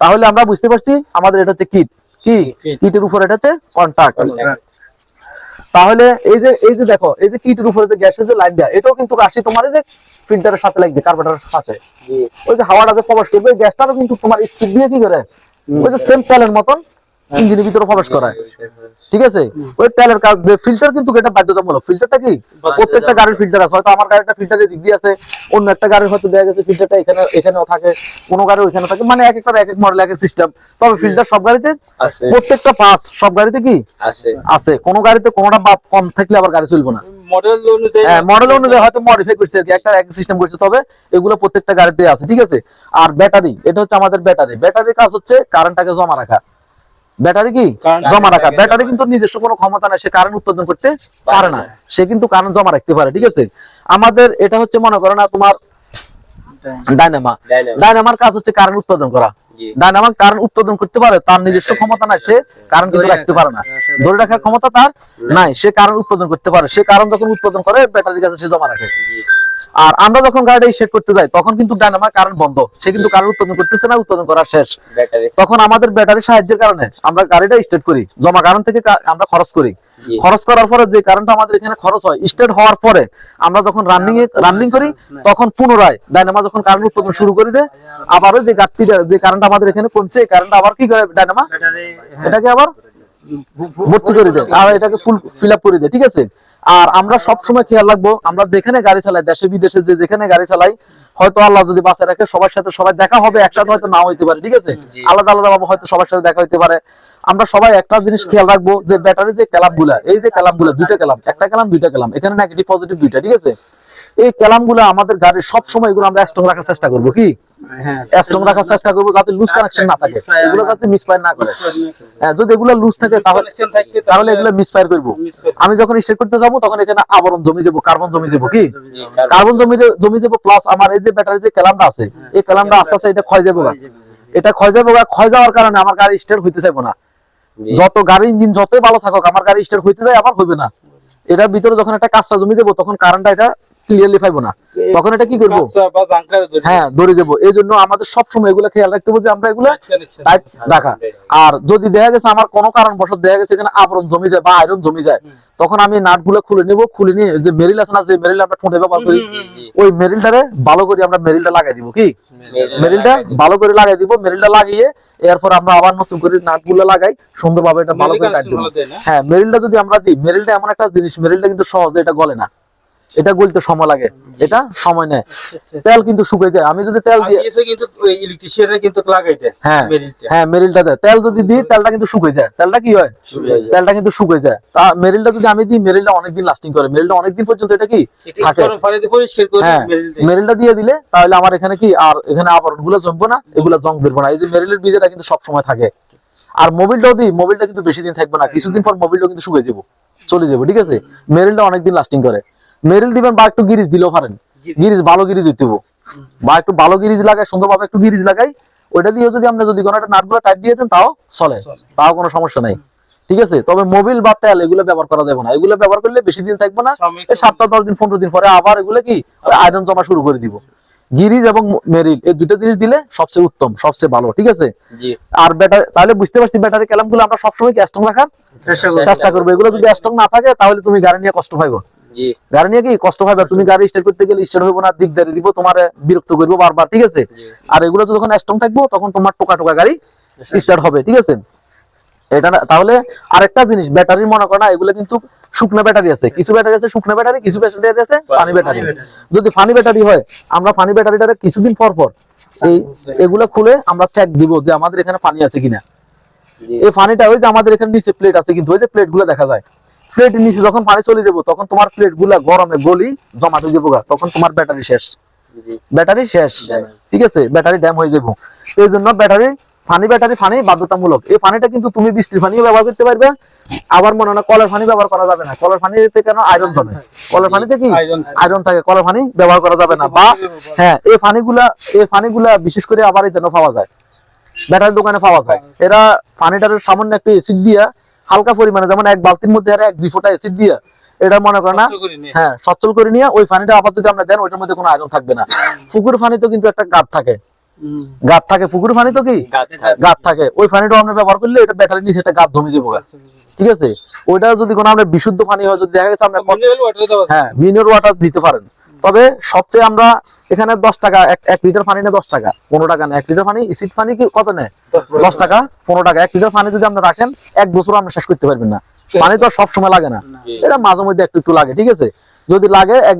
তাহলে আমরা বুঝতে পারছি আমাদের এটা হচ্ছে কিট কি? কিটের উপর এটা হচ্ছে কন্টাক্ট তাহলে এই যে এই যে দেখো এই যে কিটের উপরে যে গ্যাসের যে লাইন দেয় এটাও কিন্তু আসি তোমার এই যে ফিল্টারের সাথে লাগবে কার্বোরেটরের সাথে। ওই যে হাওয়াটা যে প্রবেশ করবে গ্যাসটারও কিন্তু তোমার স্পিড দিয়ে কি করে? ওই যে সেম তেলের মতন ইঞ্জিনের ভিতরে প্রবেশ করায়। ঠিক আছে? ওই তেলের কাজ যে ফিল্টার কিন্তু এটা বাধ্যতামূলক। ফিল্টারটা কি? প্রত্যেকটা গাড়ির ফিল্টার আছে। হয়তো আমার গাড়িটা ফিল্টারের দিক দিয়ে আছে অন্য একটা গাড়ির হয়তো দেখা গেছে ফিল্টারটা এখানে এখানেও থাকে কোনো গাড়ি ওইখানে থাকে। মানে এক একটা এক এক মডেল এক এক সিস্টেম তবে ফিল্টার সব গাড়িতে প্রত্যেকটা পাঁচ সব গাড়িতে কি? আছে। আছে। কোন গাড়িতে কোনোটা বাদ কম থাকলে আবার গাড়ি চলবে না। মডেল অনুযায়ী হ্যাঁ মডেল অনুযায়ী হয়তো মডিফাই করছে আর কি, একটা এক সিস্টেম করছে তবে এগুলো প্রত্যেকটা গাড়িতে আছে ঠিক আছে? আর ব্যাটারি এটা হচ্ছে আমাদের ব্যাটারি ব্যাটারির কাজ হচ্ছে কারেন্টটাকে জমা রাখা। ব্যাটারি কি? জমা রাখা। ব্যাটারি কিন্তু নিজস্ব কোনো ক্ষমতা নাই সে কারেন্ট উৎপাদন করতে পারে না। সে কিন্তু কারেন্ট জমা রাখতে পারে ঠিক আছে? আমাদের এটা হচ্ছে মনে করো না তোমার ডাইনামা ডাইনামার কাজ হচ্ছে কারেন্ট উৎপাদন করা। ডাইনামা কারেন্ট উৎপাদন করতে পারে তার নিজস্ব ক্ষমতা নাই সে কারেন্ট কিন্তু রাখতে পারে না। ধরে রাখার ক্ষমতা তার নাই সে কারেন্ট উৎপাদন করতে পারে সে কারেন্ট যখন উৎপাদন করে ব্যাটারির কাছে সে জমা রাখে। আর আমরা যখন গাড়িটা সেট করতে যাই তখন কিন্তু ডাইনামা কারেন্ট বন্ধ। সে কিন্তু কারেন্ট উৎপাদন করতেছে না উৎপাদন করা শেষ। তখন আমাদের ব্যাটারি সাহায্যের কারণে আমরা গাড়িটা স্টার্ট করি জমা কারেন্ট থেকে আমরা খরচ করি। খরচ করার পরে যে কারেন্টটা আমাদের এখানে খরচ হয় স্টার্ট হওয়ার পরে আমরা যখন রানিং রানিং করি তখন পুনরায় ডাইনামা যখন কারেন্ট উৎপাদন শুরু করে দেয় আবারও যে গাড়িটা যে কারেন্ট আমাদের এখানে কমছে এই কারেন্ট আবার কি করে ডাইনামা এটাকে আবার ভর্তি করে দেয় আর এটাকে ফুল ফিল আপ করে দেয় ঠিক আছে? আর আমরা সব সময় খেয়াল রাখব আমরা যেখানে গাড়ি চালাই দেশে বিদেশে যে যেখানে গাড়ি চালাই হয়তো আল্লাহ যদি বাঁচায় রাখে সবার সাথে সবাই দেখা হবে একসাথে হয়তো নাও হইতে পারে ঠিক আছে? আলাদা আলাদা ভাবে হয়তো সবার সাথে দেখা হইতে পারে। আমরা সবাই একটা জিনিস খেয়াল রাখব যে ব্যাটারি যে ক্যালামগুলা এই যে ক্যালামগুলা দুইটা ক্যালাম একটা ক্যালাম দুইটা ক্যালাম এখানে নেগেটিভ পজিটিভ দুইটা ঠিক আছে? এই ক্যালামগুলা আমাদের গাড়ির সব সময় এগুলো আমরা স্ট্রং রাখার চেষ্টা করব কি? হ্যাঁ। স্ট্রং রাখার চেষ্টা করব যাতে লুজ কানেকশন না থাকে। এগুলো যাতে মিসফায়ার না করে। হ্যাঁ, যদি এগুলো লুজ থাকে তাহলে তাহলে এগুলো মিসফায়ার করব। আমি যখন স্টার্ট করতে যাব তখন এখানে আবরণ জমি যাব কার্বন জমি যাব কি? কার্বন জমি জমি যাব প্লাস আমার এই যে ব্যাটারি যে ক্যালামটা আছে এই ক্যালামটা আস্তে আস্তে এটা ক্ষয় যাব এটা ক্ষয় যাব ক্ষয় যাওয়ার কারণে আমার গাড়ি স্টার্ট হইতে চাইব না। যত গাড়ি ইঞ্জিন যতই ভালো থাকুক আমার গাড়ি স্টার্ট হইতে যায় আবার হইবে না। এটার ভিতরে যখন একটা কাঁচা জমি যাব তখন কারেন্টটা এটা ক্লিয়ারলি পাইবো না। তখন এটা কি করব? হ্যাঁ ধরে যাব। এই জন্য আমাদের সবসময় এগুলো খেয়াল রাখতে হবে যে আমরা এগুলো টাইট রাখা। আর যদি দেখা গেছে আমার কোনো কারণ বসত দেখা গেছে এখানে আবরণ জমি যায় বা আয়রন জমি যায় তখন আমি নাটগুলো খুলে নিব খুলে নিয়ে যে মেরিল আছে না যে মেরিল আমরা ঠোঁটে ব্যবহার করি ওই মেরিলটারে ভালো করে আমরা মেরিলটা লাগাই দিব কি? মেরিলটা ভালো করে লাগাই দিব মেরিলটা লাগিয়ে এরপর আমরা আবার নতুন করে নাটগুলো লাগাই সুন্দরভাবে এটা ভালো করে টাইট দিব হ্যাঁ মেরিলটা যদি আমরা দিই মেরিলটা এমন একটা জিনিস মেরিলটা কিন্তু সহজে এটা গলে না। এটা গলতে সময় লাগে। এটা সময় নেয়। তেল কিন্তু শুকিয়ে যায় আমি যদি তেল দিয়ে কিন্তু ইলেকট্রিশিয়ানের কিন্তু লাগাইতে হ্যাঁ মেরিলটা। হ্যাঁ মেরিলটা দেয়। তেল যদি দিই তেলটা কিন্তু শুকিয়ে যায়। তেলটা কি হয়? তেলটা কিন্তু শুকিয়ে যায়। তা মেরিলটা যদি আমি দিই মেরিলটা অনেকদিন লাস্টিং করে। মেরিলটা অনেকদিন পর্যন্ত এটা কি থাকে? হ্যাঁ মেরিলটা। মেরিলটা দিয়ে দিলে তাহলে আমার এখানে কি আর এখানে আবরণগুলো জমবো না এগুলো জং বেরবো না। এই যে মেরিলের বীজটা কিন্তু সব সময় থাকে। আর মোবিলটাও দিই মোবিলটা কিন্তু বেশি দিন থাকবে না। কিছুদিন পর মোবিলটা কিন্তু শুকিয়ে যাব চলে যাব ঠিক আছে? মেরিলটা অনেকদিন লাস্টিং করে। মেরিল দিবেন বা একটু গিরিজ দিলেও পারেন। গিরিজ। ভালো গিরিজ হইতে বা একটু ভালো গিরিজ লাগাই সুন্দরভাবে একটু গিরিজ লাগাই ওইটা দিয়ে যদি আমরা যদি কোনো একটা নাটগুলো টাইট দিয়ে দেন তাও চলে। তাও কোনো সমস্যা নাই। ঠিক আছে? তবে মোবিল বা তেল এগুলো ব্যবহার করা যাবে না। এগুলো ব্যবহার করলে বেশি দিন থাকবে না। সপ্তাহ দশ দিন পনেরো দিন পরে আবার এগুলো কি? আয়রন জমা শুরু করে দিব। গিরিজ এবং মেরিল এই দুটো জিনিস দিলে সবচেয়ে উত্তম সবচেয়ে ভালো। ঠিক আছে? আর ব্যাটারি তাহলে বুঝতে পারছি ব্যাটারি ক্যালামগুলো আমরা সবসময় স্ট্রং রাখার? চেষ্টা করব। এগুলো যদি স্ট্রং না থাকে তাহলে তুমি গাড়ি নিয়ে কষ্ট পাইবো। গাড়ি নিয়ে কি কষ্ট পাইবে তুমি গাড়ি স্টার্ট করতে গেলে স্টার্ট হইব না দিকদারি দিব তোমার বিরক্ত করব বারবার ঠিক আছে? আর এগুলো যখন স্ট্রং থাকব তখন তোমার টোকা টোকা গাড়ি স্টার্ট হবে ঠিক আছে? এটা তাহলে আরেকটা জিনিস ব্যাটারি মনে করো না এগুলো কিন্তু শুকনো ব্যাটারি আছে। কিছু ব্যাটারি আছে শুকনো ব্যাটারি কিছু ব্যাটারি আছে পানি ব্যাটারি। যদি পানি ব্যাটারি হয় আমরা পানি ব্যাটারিটা কিছুদিন পর পর এই এগুলো খুলে আমরা চেক দিব যে আমাদের এখানে পানি আছে কিনা। এই পানিটা ওই যে আমাদের এখানে নিচে প্লেট আছে কিন্তু ওই যে প্লেটগুলো দেখা যায়। প্লেটের নিচে যখন পানি চলে যাব তখন তোমার প্লেটগুলা গরমে গলি জমাতে যাব তখন তোমার ব্যাটারি শেষ। ব্যাটারি শেষ। ঠিক আছে? ব্যাটারি ড্যাম হয়ে যাব। এই জন্য ব্যাটারি পানি ব্যাটারি পানি বাধ্যতামূলক। এই পানিটা কিন্তু তুমি বৃষ্টির পানিও ব্যবহার করতে পারবে। আবার মনে হয় না কলের পানি ব্যবহার করা যাবে না। কলের পানিতে কেন আয়রন জমে কলের পানিতে কি? আয়রন থাকে। কলের পানি ব্যবহার করা যাবে না। বা হ্যাঁ এই পানিগুলা এই পানিগুলা বিশেষ করে আবার এই জন্য পাওয়া যায়। ব্যাটারি দোকানে পাওয়া যায়। এরা পানিটার সামান্য একটা এসিড দিয়া হালকা পরিমাণে যেমন এক বালতির মধ্যে এক দুই ফোঁটা এসিড দিয়া এটা মনে করে না। হ্যাঁ সচ্ছল করে নিয়ে ওই পানিটা আপাতত আমরা দেন ওইটার মধ্যে কোনো আয়রন থাকবে না। পুকুর পানিতেও কিন্তু একটা গাদ থাকে। গাত থাকে পুকুরের পানি তো কি? গাত থাকে। ওই পানিটা আপনি ব্যবহার করলে এটা ব্যাটারির নিচে একটা গাত জমে যাব। ঠিক আছে? ওইটা যদি কোনো আমরা বিশুদ্ধ পানি হয় যদি দেখা গেছে দেওয়া হ্যাঁ মিনারেল ওয়াটার দিতে পারেন। তবে সবচেয়ে আমরা এখানে দশ টাকা এক- লিটার পানি নেয় দশ টাকা পনেরো টাকা না এক লিটার পানি এসিড পানি কি কত নেয়? দশ টাকা পনেরো টাকা। এক লিটার পানি যদি আপনি রাখেন এক বছর আপনি শেষ করতে পারবেন না। পানি তো সব সময় লাগে না। এটা মাঝে মধ্যে একটু একটু লাগে ঠিক আছে? যদি লাগে এক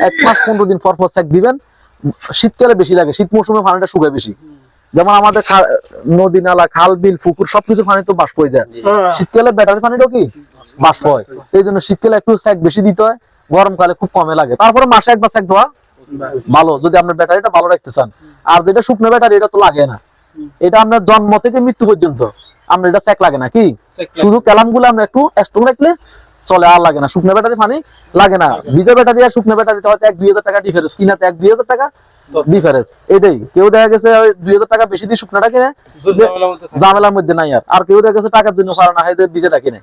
এক মাস পনেরো দিন পর পর চেক দিবেন। শীতকালে বেশি লাগে শীত মৌসুমে পানিটা শুকায় বেশি। যেমন আমাদের নদী নালা খাল বিল পুকুর সবকিছু পানি তো বাষ্প হয়ে যায়। শীতকালে ব্যাটারি পানিটাও কি? বাষ্প হয়। এই জন্য শীতকালে একটু স্যাক বেশি দিতে হয়। গরমকালে খুব কমে লাগে। তারপরে মাসে একবার স্যাক দেওয়া। ভালো যদি আপনার ব্যাটারিটা ভালো রাখতে চান। আর যেটা শুকনো ব্যাটারি এটা তো লাগে না। এটা আপনার জন্ম থেকে মৃত্যু পর্যন্ত। আপনার এটা স্যাক লাগে না কি? শুধু ক্যালামগুলো আমরা একটু স্ট্রং রাখলে চলে আর লাগে না। শুকনো ব্যাটারি পানি লাগে না। ভিজে ব্যাটারি আর শুকনো ব্যাটারিতে হয়তো এক দুই হাজার টাকা ডিফারেন্স কিনাতে এক দুই হাজার টাকা ডিফারেন্স এটাই। কেউ দেখা গেছে দুই হাজার টাকা বেশি দিয়ে শুকনোটা কিনে ঝামেলার মধ্যে নাই আর। আর কেউ দেখা গেছে টাকার জন্য পারে না হয় বিজেটা কিনে।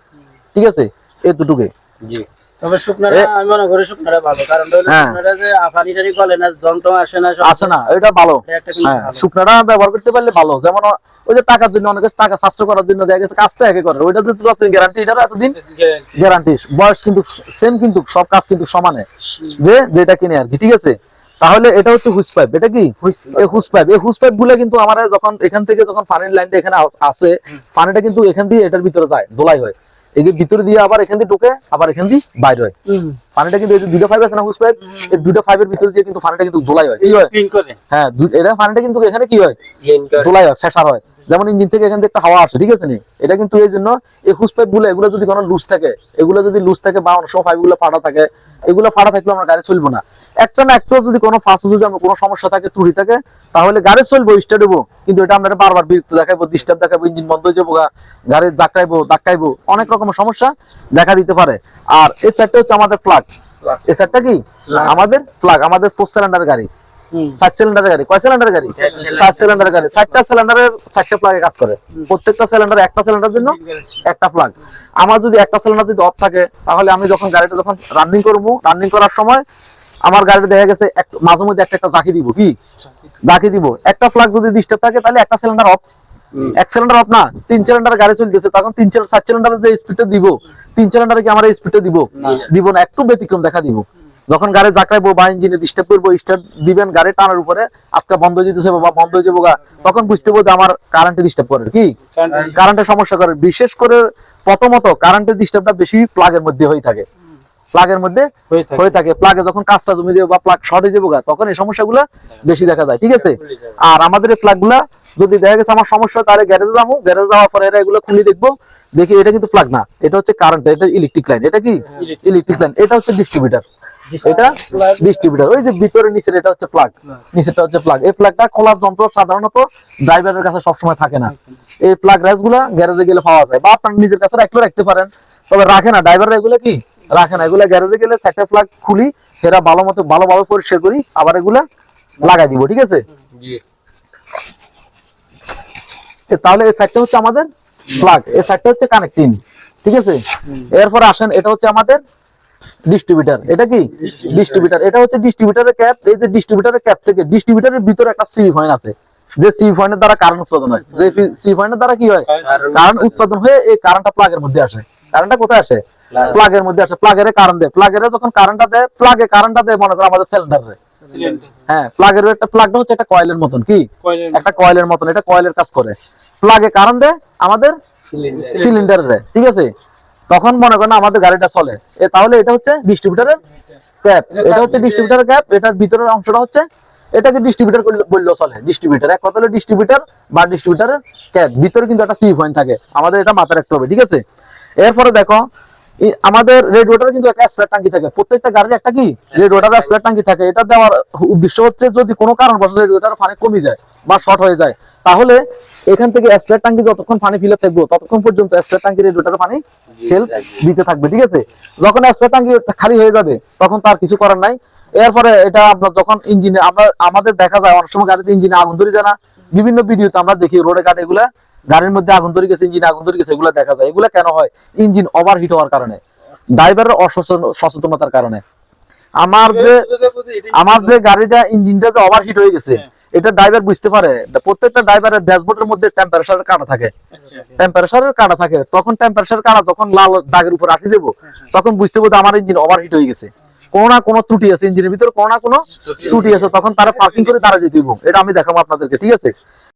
ঠিক আছে? এতটুকুই। জি। তবে শুকনাটা এ- আমি মনে করি শুকনাটা ভালো কারণ হ্যাঁ। যে আফানি টানি গলে না যন্ত্র আসে না আছে না এটা ভালো। এটা হ্যাঁ ভালো। শুকনাটা ব্যবহার করতে পারলে ভালো। যেমন ওই যে টাকার জন্য অনেকে টাকা সাশ্রয় করার জন্য দেখা গেছে কাজটা একে করে। ওইটা যে যতদিন গ্যারান্টি এটারও এতদিন গ্যারান্টি বয়স কিন্তু সেম কিন্তু সব কাজ কিন্তু সমানে। যে যেটা কিনে আর কি ঠিক আছে? তাহলে এটা হচ্ছে হুইস পাইপ এটা কি? এই হুইস পাইপ। এই হুইস পাইপগুলো কিন্তু আমার যখন এখান থেকে যখন পানির লাইনটা এখানে আস- আসে পানিটা কিন্তু এখান দিয়ে এটার ভিতরে যায় দোলাই হয়। এই যে ভিতরে দিয়ে আবার এখান দিয়ে ঢোকে আবার এখান দিয়ে বাইরে হয়। পানিটা কিন্তু এই যে দুটো পাইপ আছে না হুস পাইপ? এই দুটো পাইপের ভিতরে দিয়ে কিন্তু পানিটা কিন্তু দোলাই হয়। কি হয়? ক্লিন করে। হ্যাঁ এটা পানিটা কিন্তু এখানে কি হয়? ক্লিন করে। দোলাই হয় ফেসার হয়। যেমন ইঞ্জিন থেকে এখান থেকে একটা হাওয়া আসে ঠিক আছে নি? এটা কিন্তু এই জন্য এই হুস পাইপগুলো এগুলো যদি কোনো লুজ থাকে এগুলো যদি লুজ থাকে বা অনেক সময় পাইপগুলো ফাটা থাকে এগুলো ফাটা থাকলে আমরা গাড়ি চলবো না। একটা না একটা যদি কোনো ফাঁসে যদি আমরা কোনো সমস্যা থাকে ত্রুটি থাকে তাহলে গাড়ি চলবো স্টার্ট হব। কিন্তু এটা আমরা বারবার বিরক্ত দেখাবো ডিস্টার্ব দেখাবো ইঞ্জিন বন্ধ হয়ে যাব গাড়ি ধাক্কাইবো ধাক্কাইবো অনেক রকমের সমস্যা দেখা দিতে পারে। আর এই চারটা হচ্ছে আমাদের প্লাগ এই চারটা কি? আমাদের প্লাগ আমাদের ফোর সিলিন্ডার গাড়ি। সিলিন্ডারের গাড়ি। কয় গাড়ি? গাড়ি। সিলিন্ডারের চারটা প্লাগে কাজ করে। প্রত্যেকটা সিলিন্ডার একটা জন্য একটা প্লাগ আমার যদি একটা সিলিন্ডার যদি অফ থাকে তাহলে আমি যখন গাড়িটা যখন রানিং করব রানিং করার সময় আমার গাড়িটা দেখা গেছে মাঝে মধ্যে একটা একটা জাকি দিব কি? জাকি দিব। একটা প্লাগ যদি ডিস্টার্ব থাকে তাহলে একটা সিলিন্ডার অফ এক সিলিন্ডার অফ না তিন সিলিন্ডার গাড়ি চলতেছে তখন তিন সিলিন্ডার চার সিলিন্ডারের যে স্পিডটা দিব তিন সিলিন্ডারে কি আমার স্পিডটা দিব? দিব না একটু ব্যতিক্রম দেখা দিব। যখন গাড়ি জাকড়াইবো বা ইঞ্জিনে ডিস্টার্ব করব স্টার্ট দিবেন গাড়ি টানার উপরে আজকে বন্ধ হয়ে যেতেছে বা বন্ধ হয়ে যাব তখন বুঝতে পারব যে আমার কারেন্টে ডিস্টার্ব করে কি? কারেন্টের সমস্যা করে। বিশেষ করে প্রথমত কারেন্টের ডিস্টার্বটা বেশি প্লাগের মধ্যে হয়ে থাকে। প্লাগের মধ্যে হয়ে থাকে। প্লাগে যখন কাজটা জমে যাবে বা প্লাগ শর্ট হয়ে যাবে গা, তখন এই সমস্যাগুলো বেশি দেখা যায় ঠিক আছে? আর আমাদের এই প্লাগগুলা যদি দেখা গেছে আমার সমস্যা তাহলে গ্যারেজে যাব। গ্যারেজে যাওয়ার পরে এরা এগুলো খুলে দেখব। দেখি এটা কিন্তু প্লাগ না। এটা হচ্ছে কারেন্ট এটা ইলেকট্রিক লাইন এটা কি? ইলেকট্রিক লাইন এটা হচ্ছে ডিস্ট্রিবিউটার এটা ডিস্ট্রিবিউটার ওই যে ভিতরে নিচের এটা হচ্ছে প্লাগ নিচেরটা হচ্ছে প্লাগ এই প্লাগটা খোলার যন্ত্র সাধারণত ড্রাইভারের কাছে সবসময় থাকে না। এই প্লাগ রেসগুলা গ্যারেজে গেলে পাওয়া যায়। বা আপনার নিজের কাছে রাখলেও রাখতে পারেন। তবে রাখে না। ড্রাইভাররা এগুলো কি? রাখে না। এগুলো গ্যারেজে গেলে চারটা প্লাগ খুলি সেটা ভালো মতো ভালোভাবে পরিষ্কার করি আবার এগুলা লাগাই দিব ঠিক আছে? তাহলে এই সাইডটা হচ্ছে আমাদের প্লাগ এই সাইডটা হচ্ছে কানেক্টিং ঠিক আছে? এরপর আসেন এটা হচ্ছে আমাদের ডিস্ট্রিবিউটার এটা কি? ডিস্ট্রিবিউটার এটা হচ্ছে ডিস্ট্রিবিউটারের ক্যাপ এই যে ডিস্ট্রিবিউটারের ক্যাপ থেকে ডিস্ট্রিবিউটারের ভিতরে একটা সি পয়েন্ট আছে। যে সি পয়েন্টের দ্বারা কারেন্ট উৎপাদন হয়। যে সি পয়েন্টের দ্বারা কি হয়? কারেন্ট উৎপাদন হয়ে এই কারেন্টটা প্লাগের মধ্যে আসে। কারেন্টটা কোথায় আসে? প্লাগের মধ্যে আসে। প্লাগের কারেন্ট দেয়। প্লাগের যখন কারেন্টটা দেয় প্লাগে কারেন্টটা দেয় মনে করো আমাদের সিলিন্ডারে হ্যাঁ প্লাগের একটা প্লাগটা হচ্ছে একটা কয়েলের মতন কি? একটা কয়েলের মতন এটা কয়েলের কাজ করে। প্লাগে কারেন্ট দেয় আমাদের সিলিন্ডারে দেয় ঠিক আছে? তখন মনে করেন আমাদের গাড়িটা চলে। তাহলে এটা হচ্ছে ডিস্ট্রিবিউটারের ক্যাপ এটা হচ্ছে ডিস্ট্রিবিউটার ক্যাপ এটার ভিতরের অংশটা হচ্ছে এটাকে ডিস্ট্রিবিউটার বলল চলে। ডিস্ট্রিবিউটার এক কথা হলো ডিস্ট্রিবিউটার বা ডিস্ট্রিবিউটারের ক্যাপ ভিতরে কিন্তু একটা সি পয়েন্ট থাকে। আমাদের এটা মাথায় রাখতে হবে, ঠিক আছে? এরপরে দেখো আমাদের রেড ওয়াটার কিন্তু একটা স্প্রে ট্যাঙ্কি থাকে। প্রত্যেকটা গাড়ির একটা কি? রেড ওয়াটার স্প্রে ট্যাঙ্কি থাকে। এটা দেওয়ার উদ্দেশ্য হচ্ছে যদি কোনো কারণবশত রেড ওয়াটার পানি কমে যায় বা শর্ট হয়ে যায় তাহলে এখান থেকে স্প্রে ট্যাঙ্কি যতক্ষণ পানি ফিলে থাকব ততক্ষণ পর্যন্ত স্প্রে ট্যাঙ্কি রেড ওয়াটার পানি ফেল দিতে থাকবে ঠিক আছে? যখন স্প্রে ট্যাঙ্কি খালি হয়ে যাবে তখন তার কিছু করার নাই। এরপরে এটা আপনার যখন ইঞ্জিনে আমরা আমাদের দেখা যায় অনেক সময় গাড়িতে ইঞ্জিনে আগুন ধরে যায় না। বিভিন্ন ভিডিওতে আমরা দেখি রোডে কাটে এগুলা। গাড়ির মধ্যে আগুন ধরে গেছে ইঞ্জিনে আগুন ধরে গেছে এগুলো দেখা যায়। এগুলো কেন হয়? ইঞ্জিন ওভারহিট হওয়ার কারণে। ড্রাইভারের অসচেতনতার কারণে। আমার যে আমার যে গাড়িটা ইঞ্জিনটা যে ওভারহিট হয়ে গেছে এটা ড্রাইভার বুঝতে পারে। প্রত্যেকটা ড্রাইভারের ড্যাশবোর্ডের মধ্যে টেম্পারেচারের কাটা থাকে। টেম্পারেচারের কাটা থাকে। তখন টেম্পারেচার কাটা যখন লাল দাগের উপর আসি যাব তখন বুঝতে পারবে আমার ইঞ্জিন ওভারহিট হয়ে গেছে। কোনো না কোনো ত্রুটি আছে। ইঞ্জিনের ভিতরে কোনো না কোনো ত্রুটি আছে। তখন তারা পার্কিং করে তারা যেতে দিব এটা আমি দেখাবো আপনাদেরকে ঠিক আছে?